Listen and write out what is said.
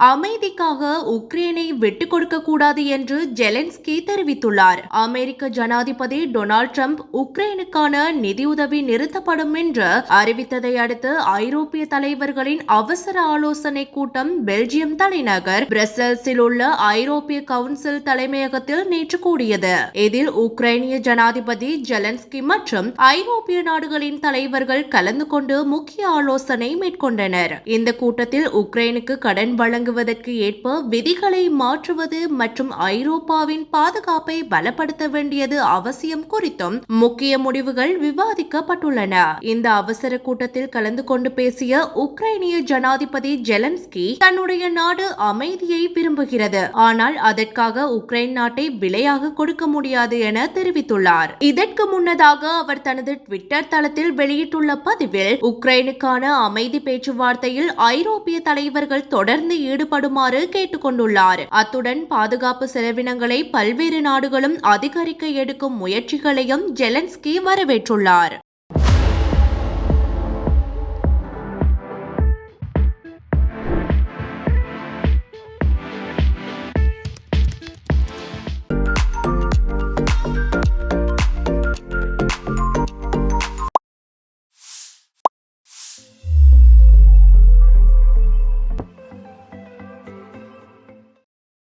அமைதிக்காக உக்ரைனை விட்டுக் கொடுக்க கூடாது என்று ஜெலன்ஸ்கி தெரிவித்துள்ளார். அமெரிக்க ஜனாதிபதி டொனால்ட் ட்ரம்ப் உக்ரைனுக்கான நிதியுதவி நிறுத்தப்படும் என்று அறிவித்ததை அடுத்து ஐரோப்பிய தலைவர்களின் அவசர ஆலோசனை கூட்டம் பெல்ஜியம் தலைநகர் பிரசல்ஸில் உள்ள ஐரோப்பிய கவுன்சில் தலைமையகத்தில் நேற்று கூடியது. இதில் உக்ரைனிய ஜனாதிபதி ஜெலன்ஸ்கி மற்றும் ஐரோப்பிய நாடுகளின் தலைவர்கள் கலந்து கொண்டு முக்கிய ஆலோசனை மேற்கொண்டனர். இந்த கூட்டத்தில் உக்ரைனுக்கு கடன் வழங்க வழங்குவதற்கு ஏற்ப விதிகளை மாற்றுவது மற்றும் ஐரோப்பாவின் பாதுகாப்பை பலப்படுத்த வேண்டியது அவசியம் குறித்தும் முக்கிய முடிவுகள் விவாதிக்கப்பட்டுள்ளன. இந்த அவசர கூட்டத்தில் கலந்து கொண்டு பேசிய உக்ரைனிய ஜனாதிபதி ஜெலன்ஸ்கி தன்னுடைய நாடு அமைதியை விரும்புகிறது. ஆனால் அதற்காக உக்ரைன் நாட்டை விலையாக கொடுக்க முடியாது என தெரிவித்துள்ளார். இதற்கு முன்னதாக அவர் தனது ட்விட்டர் தளத்தில் வெளியிட்டுள்ள பதிவில் உக்ரைனுக்கான அமைதி பேச்சுவார்த்தையில் ஐரோப்பிய தலைவர்கள் தொடர்ந்து ஈடுபடுமாறு கேட்டுக்கொண்டுள்ளார். அத்துடன் பாதுகாப்பு செலவினங்களை பல்வேறு நாடுகளும் அதிகரிக்க எடுக்கும் முயற்சிகளையும் ஜெலன்ஸ்கி வரவேற்றுள்ளார்.